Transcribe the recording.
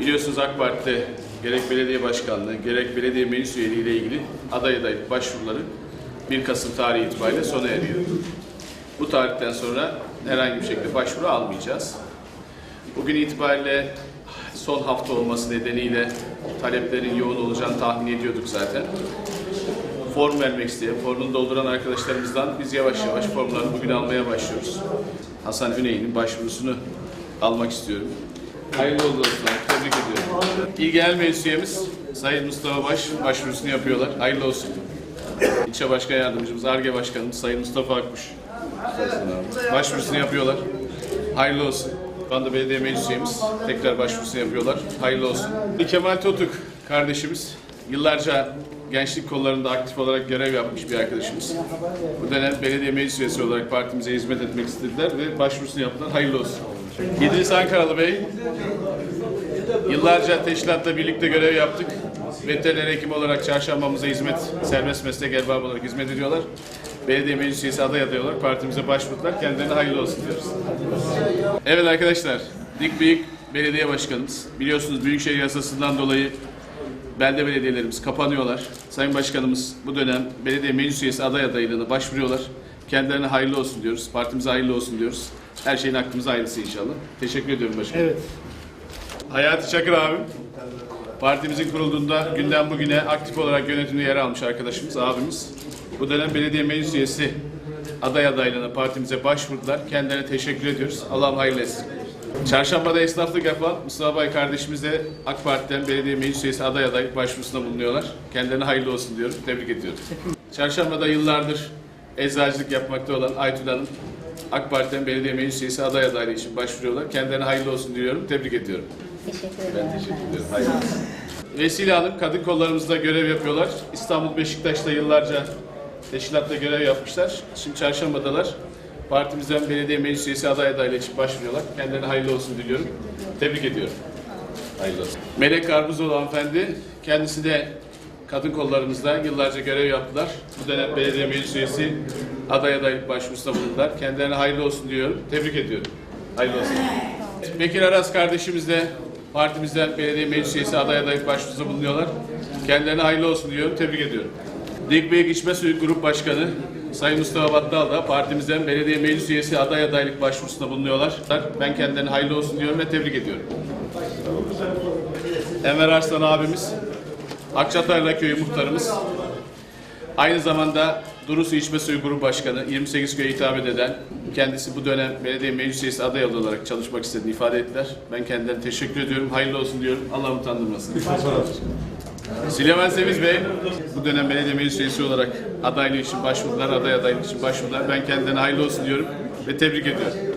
Biliyorsunuz AK Parti'de gerek belediye başkanlığı, gerek belediye meclis üyeliği ile ilgili aday adaylık başvuruları 1 Kasım tarihi itibariyle sona eriyor. Bu tarihten sonra herhangi bir şekilde başvuru almayacağız. Bugün itibariyle son hafta olması nedeniyle taleplerin yoğun olacağını tahmin ediyorduk zaten. Form vermek isteyen, formunu dolduran arkadaşlarımızdan biz yavaş yavaş formlarını bugün almaya başlıyoruz. Hasan Üney'in başvurusunu almak istiyorum. Hayırlı olsun. Tebrik ediyorum. İl Genel Meclis Üyemiz Sayın Mustafa Baş başvurusunu yapıyorlar. Hayırlı olsun. İlçe Başkan Yardımcımız, ARGE Başkanımız Sayın Mustafa Akkuş. Başvurusunu yapıyorlar. Hayırlı olsun. Şu anda belediye meclis üyemiz tekrar başvurusunu yapıyorlar. Hayırlı olsun. Kemal Totuk kardeşimiz yıllarca gençlik kollarında aktif olarak görev yapmış bir arkadaşımız. Bu dönem belediye meclis üyesi olarak partimize hizmet etmek istediler ve başvurusunu yaptılar. Hayırlı olsun. İdris Ankaralı Bey, yıllarca teşkilatla birlikte görev yaptık. Veteriner hekim olarak çarşambamıza hizmet, serbest meslek erbabı olarak hizmet ediyorlar. Belediye meclis üyesi aday aday olarak partimize başvurdular. Kendilerine hayırlı olsun diyoruz. Evet arkadaşlar, Dik Büyük Belediye Başkanımız. Biliyorsunuz Büyükşehir Yasası'ndan dolayı belde belediyelerimiz kapanıyorlar. Sayın Başkanımız bu dönem belediye meclis üyesi aday adaylığına başvuruyorlar. Kendilerine hayırlı olsun diyoruz. Partimize hayırlı olsun diyoruz. Her şeyin hakkımıza hayırlısı inşallah. Teşekkür ediyorum başkanım. Evet. Hayati Çakır abim. Partimizin kurulduğunda günden bugüne aktif olarak yönetimde yer almış arkadaşımız, abimiz. Bu dönem belediye meclis üyesi aday adaylığına partimize başvurdular. Kendilerine teşekkür ediyoruz. Allah'ım hayırlı etsin. Çarşambada esnaflık yapan Mustafa Bay kardeşimiz de AK Parti'den belediye meclis üyesi aday adaylık başvurusunda bulunuyorlar. Kendilerine hayırlı olsun diyorum. Tebrik ediyorum. Çarşambada yıllardır eczacılık yapmakta olan Aytun Hanım AK Parti'den belediye meclis üyesi aday adaylığı için başvuruyorlar. Kendilerine hayırlı olsun diyorum. Tebrik ediyorum. Teşekkür ederim. Ben teşekkür ederim. Hayırlı olsun. Vesile Hanım kadın kollarımızda görev yapıyorlar. İstanbul Beşiktaş'ta yıllarca teşkilatta görev yapmışlar. Şimdi çarşambadalar. Partimizden belediye meclis üyesi aday adaylığı için başvuruyorlar. Kendilerine hayırlı olsun diliyorum. Tebrik ediyorum. Hayırlı olsun. Melek Karpuzoğlu hanımefendi. Kendisi de kadın kollarımızda yıllarca görev yaptılar. Bu dönem belediye meclis üyesi aday adaylık başvurusunda bulundular. Kendilerine hayırlı olsun diyorum. Tebrik ediyorum. Hayırlı olsun. Bekir Aras kardeşimiz de partimizden belediye meclis üyesi aday adaylık başvurusunda bulunuyorlar. Kendilerine hayırlı olsun diyorum. Tebrik ediyorum. Dikbeyik İçme Suyu Grup Başkanı Sayın Mustafa Battal da partimizden belediye meclis üyesi aday adaylık başvurusunda bulunuyorlar. Ben kendilerine hayırlı olsun diyorum ve tebrik ediyorum. Enver Arslan abimiz, Akçatarla Köyü muhtarımız, aynı zamanda Durusu İçme Suyu Grubu Başkanı, 28 köye hitap eden, kendisi bu dönem belediye meclis üyesi aday olarak çalışmak istediğini ifade ettiler. Ben kendilerine teşekkür ediyorum, hayırlı olsun diyorum, Allah utandırmasın. Süleyman Seviz Bey, bu dönem belediye meclis üyesi olarak adaylığı için başvurdular, aday adaylığı için başvurdular. Ben kendilerine hayırlı olsun diyorum ve tebrik ediyorum.